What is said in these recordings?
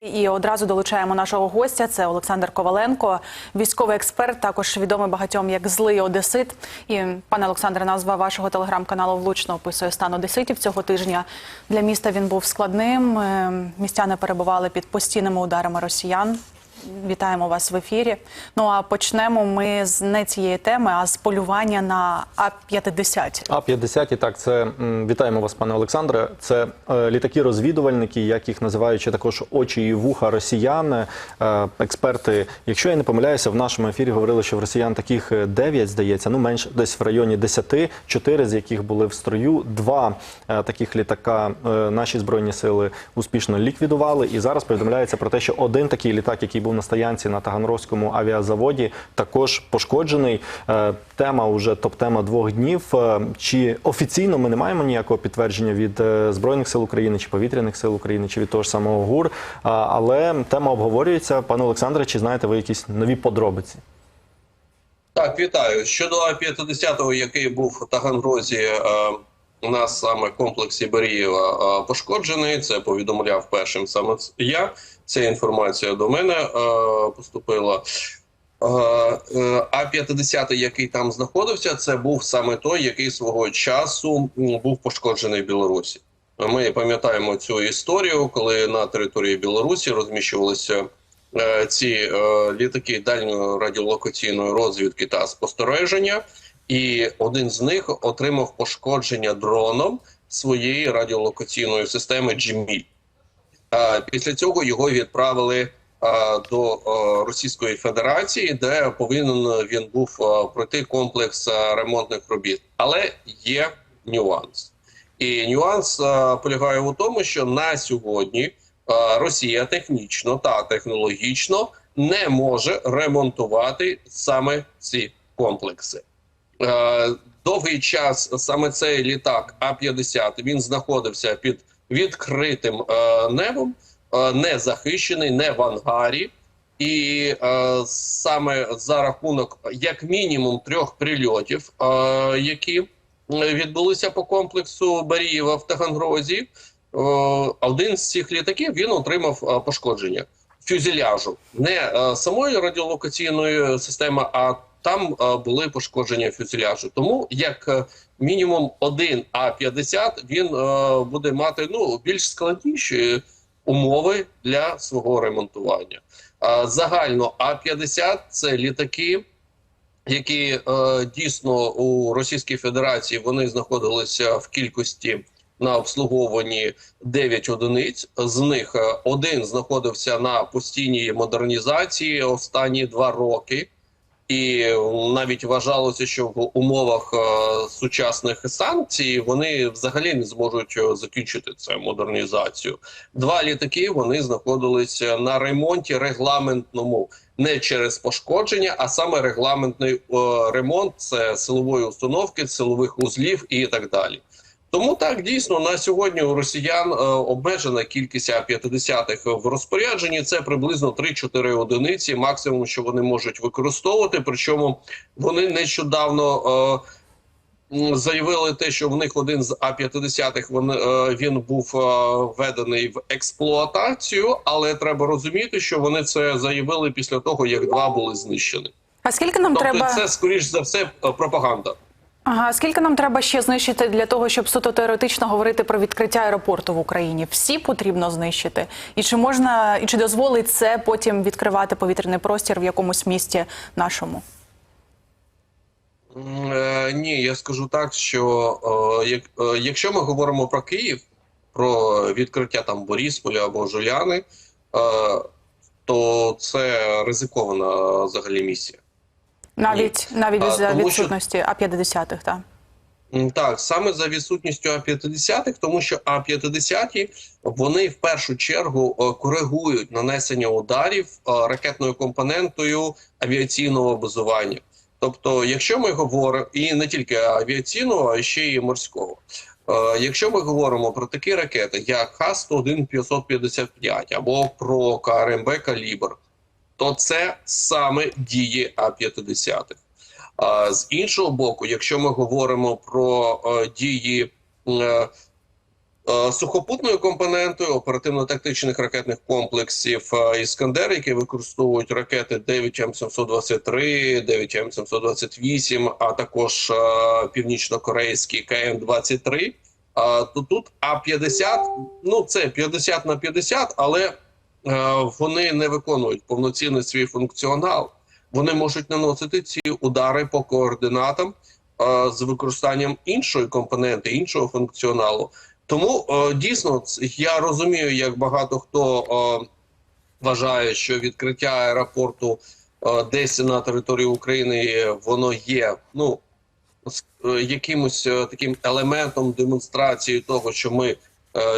І одразу долучаємо нашого гостя. Це Олександр Коваленко, військовий експерт, також відомий багатьом як злий одесит. І пане Олександре, назва вашого телеграм-каналу влучно описує стан одеситів цього тижня. Для міста він був складним. Е, Містяни перебували під постійними ударами росіян. Вітаємо вас в ефірі. Ну а почнемо ми з не цієї теми, а з полювання на А-50. А-50, і так, це вітаємо вас, пане Олександре. Це е, літаки-розвідувальники, як їх називають також очі і вуха росіян, е, експерти. Якщо я не помиляюся, в нашому ефірі говорили, що в росіян таких 9, здається, ну менш десь в районі 10, 4 з яких були в строю. Два е, таких літака е, наші збройні сили успішно ліквідували. І зараз повідомляється про те, що один такий літак, який був на стоянці на Таганрозькому авіазаводі, також пошкоджений. Е, Тема вже топ-тема двох днів. Е, Чи офіційно ми не маємо ніякого підтвердження від е, збройних сил України, чи повітряних сил України, чи від того ж самого ГУР, але тема обговорюється. Пане Олександре, чи знаєте ви якісь нові подробиці? Так, вітаю. Щодо А-50, який був в Таганрозі е, на саме комплексі Берієва е, пошкоджений, це повідомляв першим саме я. Ця інформація до мене е, поступила. Е, е, А-50, який там знаходився, це був саме той, який свого часу був пошкоджений в Білорусі. Ми пам'ятаємо цю історію, коли на території Білорусі розміщувалися е, ці літаки дальньої радіолокаційної розвідки та спостереження, і один з них отримав пошкодження дроном своєї радіолокаційної системи GMI. Після цього його відправили до Російської Федерації, де повинен він був пройти комплекс ремонтних робіт. Але є нюанс. І нюанс полягає у тому, що на сьогодні Росія технічно та технологічно не може ремонтувати саме ці комплекси. Е, Довгий час саме цей літак А-50 він знаходився під відкритим е, небом, е, не захищений, не в ангарі. І е, саме за рахунок як мінімум трьох прильотів, е, які е, відбулися по комплексу Барієва в Таганрозі, е, один з цих літаків він отримав пошкодження фюзеляжу, не е, самої радіолокаційної системи, а там е, були пошкодження фюзеляжу. Тому як мінімум один А-50 він е, буде мати ну більш складніші умови для свого ремонтування. А загально А-50 це літаки, які е, дійсно у Російській Федерації вони знаходилися в кількості на обслуговуванні 9 одиниць. З них е, один знаходився на постійній модернізації останні два роки. І навіть вважалося, що в умовах е, сучасних санкцій вони взагалі не зможуть е, закінчити цю модернізацію. Два літаки вони знаходилися на ремонті регламентному не через пошкодження, а саме регламентний е, ремонт це силової установки, силових узлів і так далі. Тому так дійсно на сьогодні у росіян е, обмежена кількість А-50 в розпорядженні. Це приблизно 3-4 одиниці, максимум, що вони можуть використовувати. Причому вони нещодавно е, заявили те, що в них один з А-50 він, е, він був введений в експлуатацію, але треба розуміти, що вони це заявили після того, як два були знищені. А скільки нам Тобто, треба це скоріш за все пропаганда. Ага, скільки нам треба ще знищити для того, щоб суто теоретично говорити про відкриття аеропорту в Україні? Всі потрібно знищити, і чи можна і чи дозволить це потім відкривати повітряний простір в якомусь місті нашому? Е, Ні, я скажу так, що е, як, е, якщо ми говоримо про Київ, про відкриття там Борисполя або Жуляни, то це ризикована взагалі місія. Навіть навіть А, за тому що- відсутності А-50, так? Так, саме за відсутністю А-50, тому що А-50 вони в першу чергу е, коригують нанесення ударів е, ракетною компонентою авіаційного базування. Тобто, якщо ми говоримо і не тільки авіаційного, а ще й морського. Е, Якщо ми говоримо про такі ракети, як Х-101-555 або про КРМБ «Калібр», то це саме дії А-50. А з іншого боку, якщо ми говоримо про е, дії е, Е, Сухопутною компонентою оперативно-тактичних ракетних комплексів Іскандер, які використовують ракети 9М723, 9М728, а також е, північно-корейські КМ-23. То тут А-50, ну це 50 на 50, але вони не виконують повноцінний свій функціонал. Вони можуть наносити ці удари по координатам е, з використанням іншої компоненти, іншого функціоналу. Тому е, дійсно я розумію, як багато хто е, вважає, що відкриття аеропорту е, десь на території України воно є ну е, якимось е, таким елементом демонстрації того, що ми е,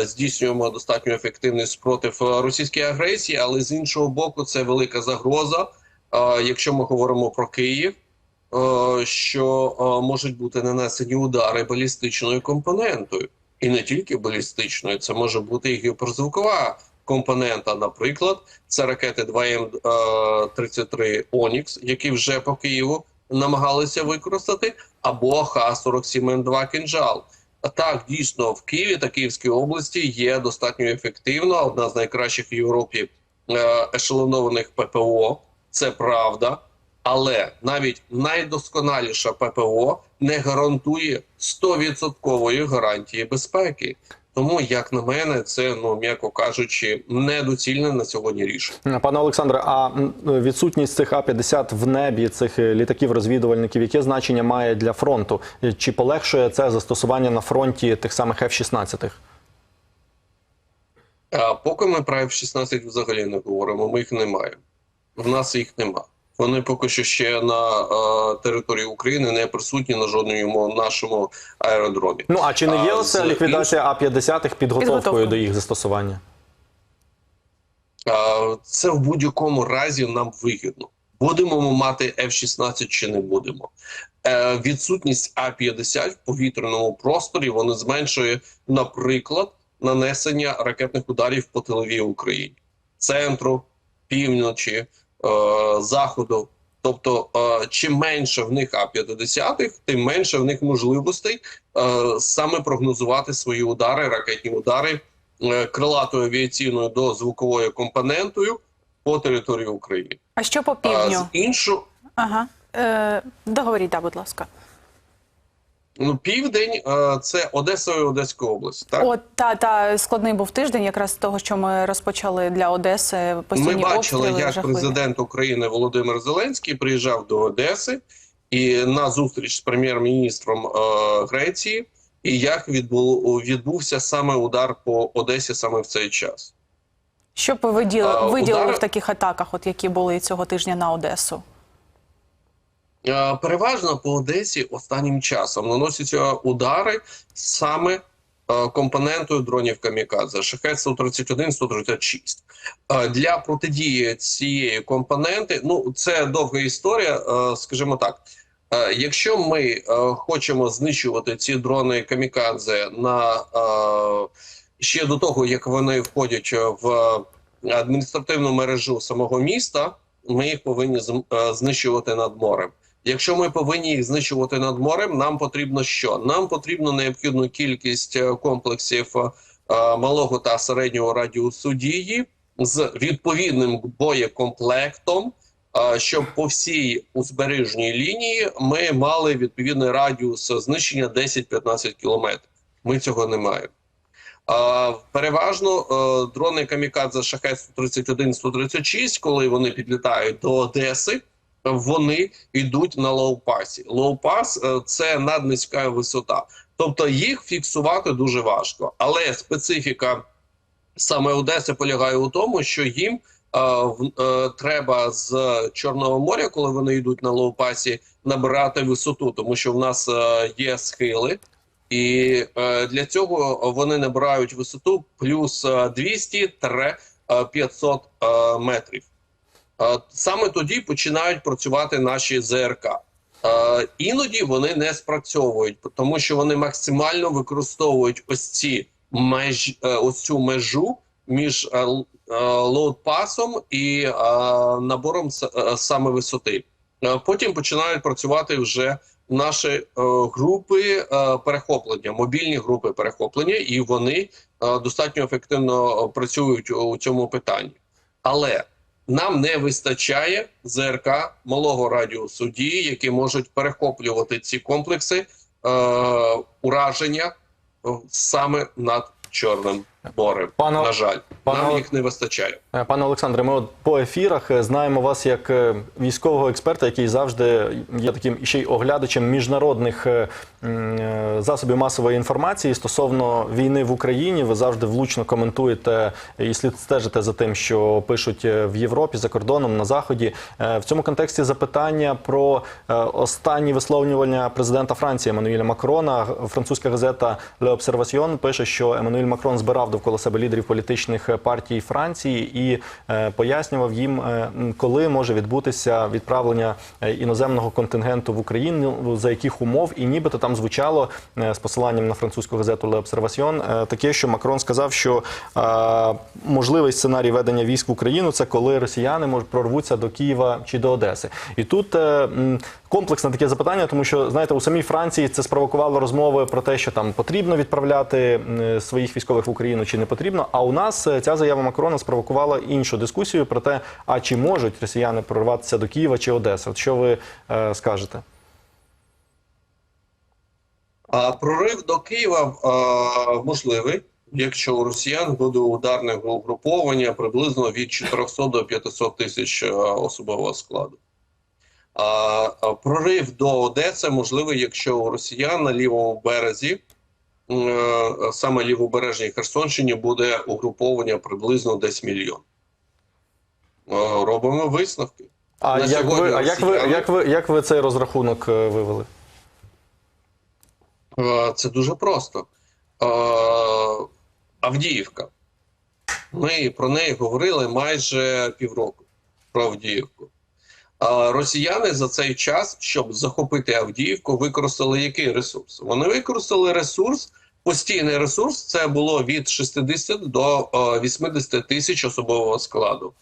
здійснюємо достатньо ефективний спротив е, російській агресії, але з іншого боку, це велика загроза, е, якщо ми говоримо про Київ. е, Що е, можуть бути нанесені удари балістичною компонентою, і не тільки балістичною, це може бути і гіперзвукова компонента. Наприклад, це ракети 2М33 Онікс, які вже по Києву намагалися використати, або Х-47М2 «Кинжал». Так, дійсно, в Києві та Київській області є достатньо ефективна, одна з найкращих в Європі е, ешелонованих ППО. Це правда. Але навіть найдосконаліша ППО не гарантує 100% гарантії безпеки. Тому, як на мене, це ну м'яко кажучи, недоцільне на сьогодні рішення. Пане Олександре, а відсутність цих А-50 в небі, цих е, літаків-розвідувальників, яке значення має для фронту? Е, Чи полегшує це застосування на фронті тих самих F-16? А поки ми про F-16 взагалі не говоримо, ми їх не маємо. В нас їх нема. Вони поки що ще на е, території України не присутні на жодному нашому аеродромі. Ну а чи не є А, оце з ліквідація А-50 підготовкою до їх застосування? А, Це в будь-якому разі нам вигідно. Будемо ми мати F-16 чи не будемо. Е, відсутність А-50 в повітряному просторі вони зменшує, наприклад, нанесення ракетних ударів по тиловій Україні, центру, півночі, заходу. Тобто, е, чим менше в них А-50, тим менше в них можливостей е, саме прогнозувати свої удари, ракетні удари е, крилатою авіаційною до звуковою компонентою по території України. А що по А півдню? з іншу, Ага. Е, договоріть, да, будь ласка. Ну південь е, це Одеса і Одеська область. Так От та та складний був тиждень, якраз з того, що ми розпочали для Одеси постійні ми бачили, обстріли як жахливі. президент України Володимир Зеленський приїжджав до Одеси і на зустріч з прем'єр-міністром е, Греції, і як відбув, відбувся саме удар по Одесі саме в цей час. Що б ви виділи, А, виділили удари- в таких атаках, от які були цього тижня на Одесу? Е, Переважно по Одесі останнім часом наносяться удари саме е, компонентою дронів Камікадзе шахет 131 136 Е, Для протидії цієї компоненти, ну це довга історія, скажімо так. Якщо ми хочемо знищувати ці дрони Камікадзе на ще до того, як вони входять в адміністративну мережу самого міста, ми їх повинні знищувати над морем. Якщо ми повинні їх знищувати над морем, нам потрібно що? Нам потрібно необхідну кількість е, комплексів е, малого та середнього радіусу дії з відповідним боєкомплектом, е, щоб по всій узбережній лінії ми мали відповідний радіус знищення 10-15 кілометрів. Ми цього не маємо. Е, Переважно е, дрони Камікадзе Шахет 131 136 коли вони підлітають до Одеси, вони йдуть на лоу-пасі. Лоу-пас е, – це наднизька висота. Тобто їх фіксувати дуже важко. Але специфіка саме Одеси полягає у тому, що їм е, е, треба з Чорного моря, коли вони йдуть на лоу-пасі, набирати висоту, тому що в нас є схили. І для цього вони набирають висоту плюс 200-500 е, метрів. Е, Саме тоді починають працювати наші ЗРК. Е, Іноді вони не спрацьовують, тому що вони максимально використовують ось ці меж, е, ось цю межу між лоуд-пасом і набором саме висоти. Потім починають працювати вже наші групи перехоплення, мобільні групи перехоплення, і вони достатньо ефективно працюють у цьому питанні. Але нам не вистачає ЗРК малого радіусу дії, які можуть перехоплювати ці комплекси е, ураження е, саме над Чорним морем. Пане- На жаль, пане- нам їх не вистачає. Е, Пане Олександре, ми от по ефірах е, знаємо вас як е, військового експерта, який завжди є таким ще й оглядачем міжнародних засобів масової інформації стосовно війни в Україні. Ви завжди влучно коментуєте і слід стежите за тим, що пишуть в Європі за кордоном на заході. В цьому контексті запитання про останні висловлювання президента Франції Еммануїля Макрона. Французька газета Le Observation пише, що Еммануїль Макрон збирав довкола себе лідерів політичних е, партій Франції і е, пояснював їм, е, коли може відбутися відправлення іноземного контингенту в Україну, за яких умов, і нібито там звучало з посиланням на французьку газету Observation таке, що Макрон сказав, що можливий сценарій ведення військ в Україну це коли росіяни можуть прорвуться до Києва чи до Одеси. І тут комплексне таке запитання, тому що знаєте, у самій Франції це спровокувало розмови про те, що там потрібно відправляти своїх військових в Україну чи не потрібно. А у нас е, ця заява Макрона спровокувала іншу дискусію про те, а чи можуть росіяни прорватися до Києва чи Одеси. От що ви е, скажете? А прорив до Києва а, можливий, якщо у росіян буде ударне угруповання приблизно від 400 до 500 тисяч особового складу. Прорив до Одеси можливий, якщо у росіян на лівому березі, е, саме лівобережній Херсонщині, буде угруповання приблизно десь мільйон. Е, Робимо висновки. А На як ви, а як ви, як ви, як ви цей розрахунок е, вивели? Це дуже просто. Авдіївка. Ми про неї говорили майже півроку. Про Авдіївку. Росіяни за цей час, щоб захопити Авдіївку, використали який ресурс? Вони використали ресурс, постійний ресурс це було від 60 до е, 80 тисяч особового складу.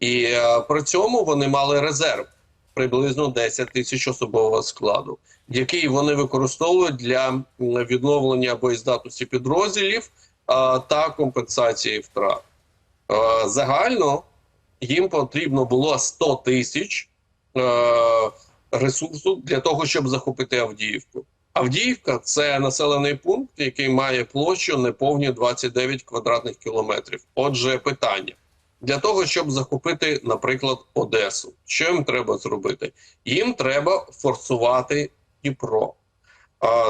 І е, при цьому вони мали резерв приблизно 10 тисяч особового складу який вони використовують для відновлення боєздатності підрозділів та компенсації втрат. Е, Загально їм потрібно було 100 тисяч е, ресурсу для того, щоб захопити Авдіївку. Авдіївка це населений пункт, який має площу неповні 29 квадратних кілометрів. Отже, питання для того, щоб захопити, наприклад, Одесу, що їм треба зробити? Їм треба форсувати Дніпро.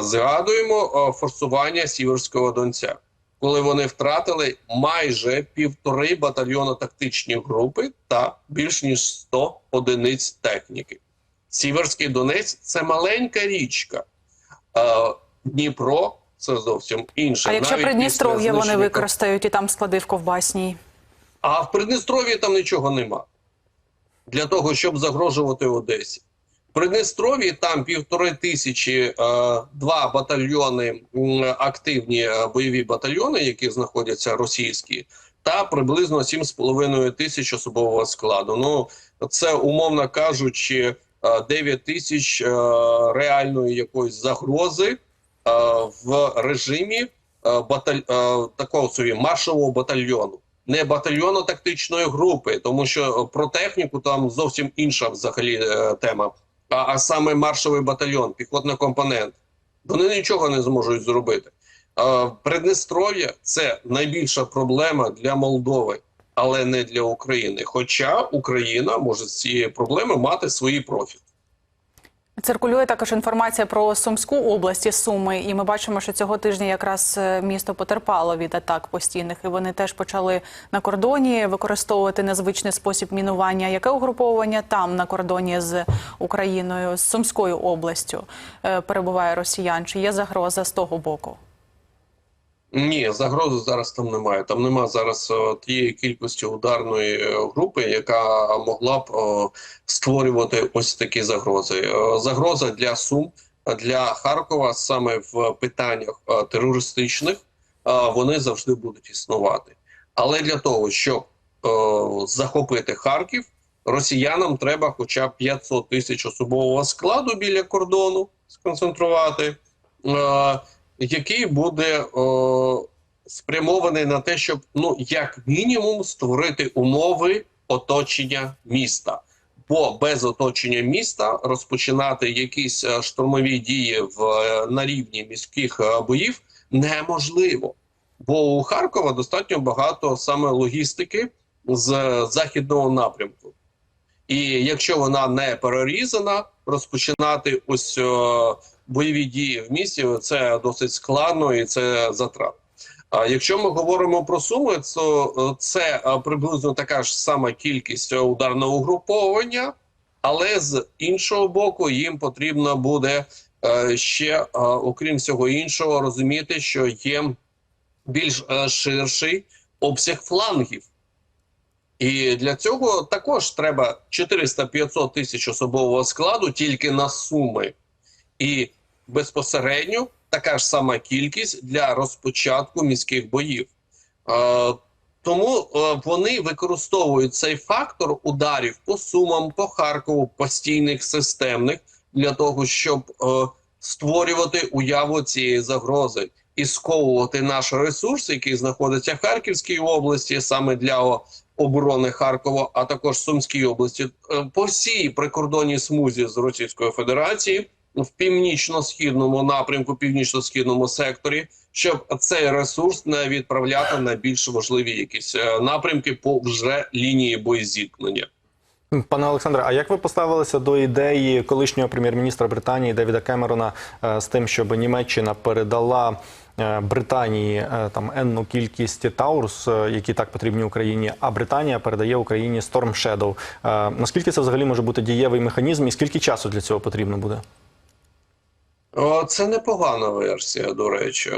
Згадуємо форсування Сіверського Донця, коли вони втратили майже півтори батальйони тактичні групи та більш ніж 100 одиниць техніки. Сіверський Донець це маленька річка. Дніпро це зовсім інше. А якщо Навіть Придністров'я вони використають і там склади в ковбасній? а в Придністров'ї там нічого нема для того, щоб загрожувати Одесі. В Придністров'ї там півтори тисячі, е, два батальйони, активні е, бойові батальйони, які знаходяться російські, та приблизно 7,5 тисяч особового складу. Ну, це, умовно кажучи, е, 9 тисяч е, реальної якоїсь загрози в режимі баталь... такого собі маршового батальйону не батальйону тактичної групи, тому що про техніку там зовсім інша взагалі тема. А, а саме маршовий батальйон, піхотний компонент. Вони нічого не зможуть зробити. Придністров'я це найбільша проблема для Молдови, але не для України. Хоча Україна може з цієї проблеми мати свої профіт. Циркулює також інформація про Сумську область і Суми, і ми бачимо, що цього тижня якраз е, місто потерпало від атак постійних, і вони теж почали на кордоні використовувати незвичний спосіб мінування. Яке угруповання там на кордоні з Україною, з Сумською областю е, перебуває росіян? Чи є загроза з того боку? Ні, загрози зараз там немає. Там нема зараз е, тієї кількості ударної е, групи, яка могла б створювати ось такі загрози. Е, Загроза для Сум, для Харкова саме в питаннях терористичних вони завжди будуть існувати. Але для того, щоб захопити Харків, росіянам треба хоча б 500 тисяч особового складу біля кордону сконцентрувати, який буде е, спрямований на те, щоб ну як мінімум створити умови оточення міста. Бо без оточення міста розпочинати якісь е, штурмові дії в е, на рівні міських боїв неможливо. Бо у Харкова достатньо багато саме логістики з західного напрямку. І якщо вона не перерізана, розпочинати ось бойові дії в місті це досить складно і це затрат. А якщо ми говоримо про суми, то е, це е, приблизно така ж сама кількість ударного угруповання, але з іншого боку, їм потрібно буде е, ще, окрім всього іншого, розуміти, що є більш ширший обсяг флангів. І для цього також треба 400-500 тисяч особового складу тільки на суми. І безпосередньо така ж сама кількість для розпочатку міських боїв. Е, тому е, вони використовують цей фактор ударів по сумам, по Харкову, постійних системних для того, щоб е, створювати уяву цієї загрози і сковувати наш ресурс, який знаходиться в Харківській області, саме для оборони Харкова, а також Сумській області, е, по всій прикордонній смузі з Російською Федерацією в північно-східному напрямку, північно-східному секторі, щоб цей ресурс не відправляти на більш важливі якісь е, напрямки по вже лінії боєзіткнення. Пане Олександре, а як ви поставилися до ідеї колишнього прем'єр-міністра Британії Девіда Кемерона е, з тим, щоб Німеччина передала е, Британії там енну кількість Таурус, е, які так потрібні Україні, а Британія передає Україні Storm Shadow? Наскільки це взагалі може бути дієвий механізм, і скільки часу для цього потрібно буде? О, Це непогана версія, до речі,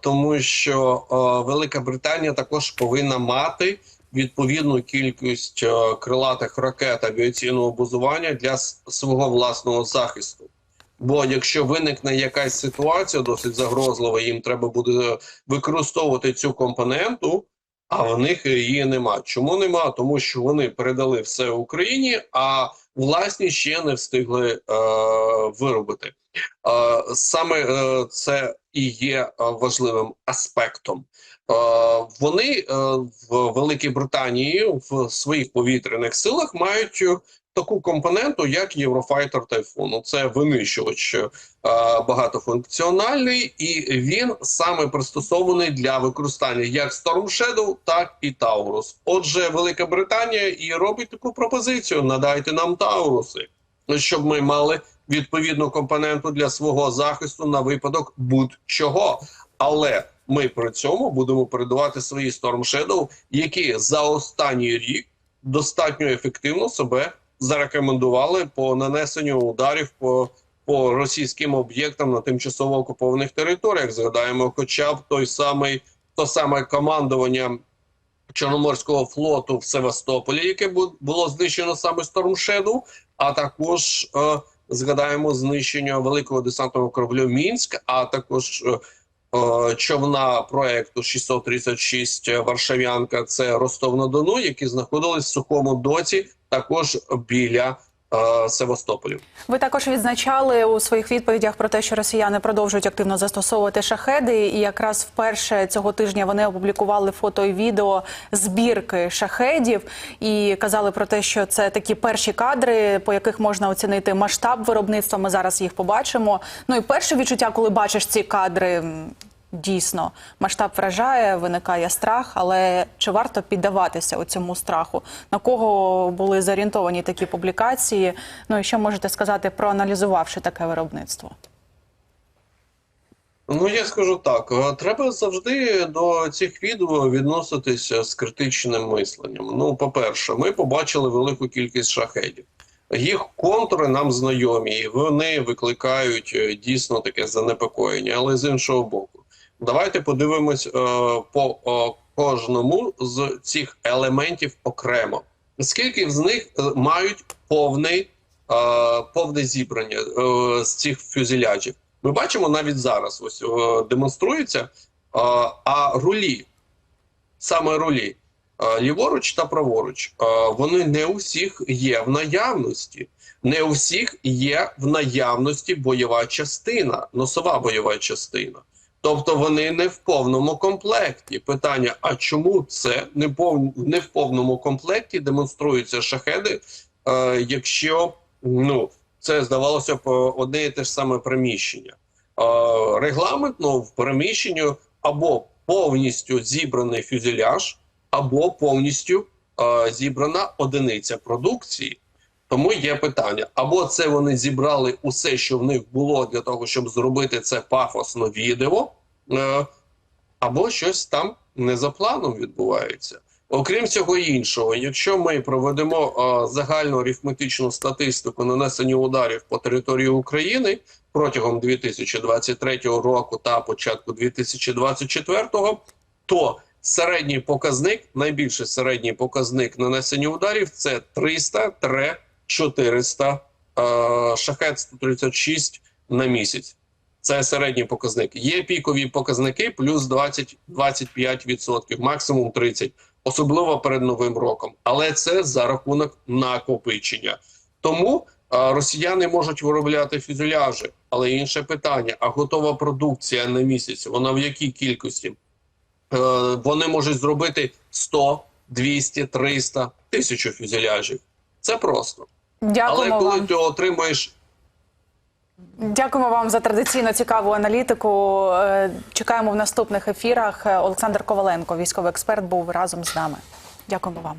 тому що Велика Британія також повинна мати відповідну кількість крилатих ракет авіаційного базування для свого власного захисту. Бо якщо виникне якась ситуація досить загрозлива, їм треба буде використовувати цю компоненту, а в них її нема. Чому нема? Тому що вони передали все Україні, а власні ще не встигли е, виробити. Е, Саме е, це і є е, важливим аспектом. Е, Вони е, в Великій Британії в своїх повітряних силах мають е, таку компоненту, як Єврофайтер Тайфуну. Це винищувач багатофункціональний, і він саме пристосований для використання як Storm Shadow, так і Таурус. Отже, Велика Британія і робить таку пропозицію: надайте нам Тауруси, щоб ми мали відповідну компоненту для свого захисту на випадок будь-чого. Але ми при цьому будемо передавати свої Storm Shadow, які за останній рік достатньо ефективно себе зарекомендували по нанесенню ударів по, по російським об'єктам на тимчасово окупованих територіях. Згадаємо, хоча б той самий то саме командування Чорноморського флоту в Севастополі, яке бу- було знищено саме Storm Shadow, а також е, згадаємо знищення великого десантного кораблю Мінськ, а також е, човна проекту 636 Варшавянка. Це Ростов на Дону, які знаходились в сухому доці, також біля е, Севастополя. Ви також відзначали у своїх відповідях про те, що росіяни продовжують активно застосовувати шахеди, і якраз вперше цього тижня вони опублікували фото і відео збірки шахедів і казали про те, що це такі перші кадри, по яких можна оцінити масштаб виробництва. Ми зараз їх побачимо. Ну і перше відчуття, коли бачиш ці кадри. Дійсно, масштаб вражає, виникає страх, але чи варто піддаватися цьому страху? На кого були зорієнтовані такі публікації? Ну і що можете сказати, проаналізувавши таке виробництво? Ну я скажу так: е, треба завжди до цих відео відноситися з критичним мисленням. Ну, по-перше, ми побачили велику кількість шахедів. Їх контури нам знайомі, і вони викликають е, дійсно таке занепокоєння. Але з іншого боку, давайте подивимось е, по е, кожному з цих елементів окремо. Скільки з них е, мають повний, е, повне зібрання е, з цих фюзеляжів? Ми бачимо навіть зараз, ось е, демонструється, е, а рулі, саме рулі, е, ліворуч та праворуч, е, вони не у всіх є в наявності. Не у всіх є в наявності бойова частина, носова бойова частина. Тобто вони не в повному комплекті. Питання: а чому це не пов... не в повному комплекті демонструються шахеди, е, якщо ну це здавалося б одне і те ж саме приміщення? Е, регламентно в переміщенні або повністю зібраний фюзеляж, або повністю е, зібрана одиниця продукції. Тому є питання: або це вони зібрали усе, що в них було, для того, щоб зробити це пафосно відео, е, або щось там не за планом відбувається. Окрім цього іншого, якщо ми проведемо е, загальну арифметичну статистику нанесення ударів по території України протягом 2023 року та початку 2024, то середній показник, найбільший середній показник нанесення ударів це 300 400 е, шахет 136 на місяць. Це середній показник. Є пікові показники плюс 20-25%, максимум 30%, особливо перед новим роком. Але це за рахунок накопичення. Тому е, росіяни можуть виробляти фюзеляжі. Але інше питання: а готова продукція на місяць? Вона в якій кількості? Е, вони можуть зробити 100, 200, 300, 1000 фюзеляжів. Це просто. Але коли вам. ти отримуєш Дякуємо вам за традиційно цікаву аналітику. Е, Чекаємо в наступних ефірах. Е, Олександр Коваленко, військовий експерт, був разом з нами. Дякуємо вам.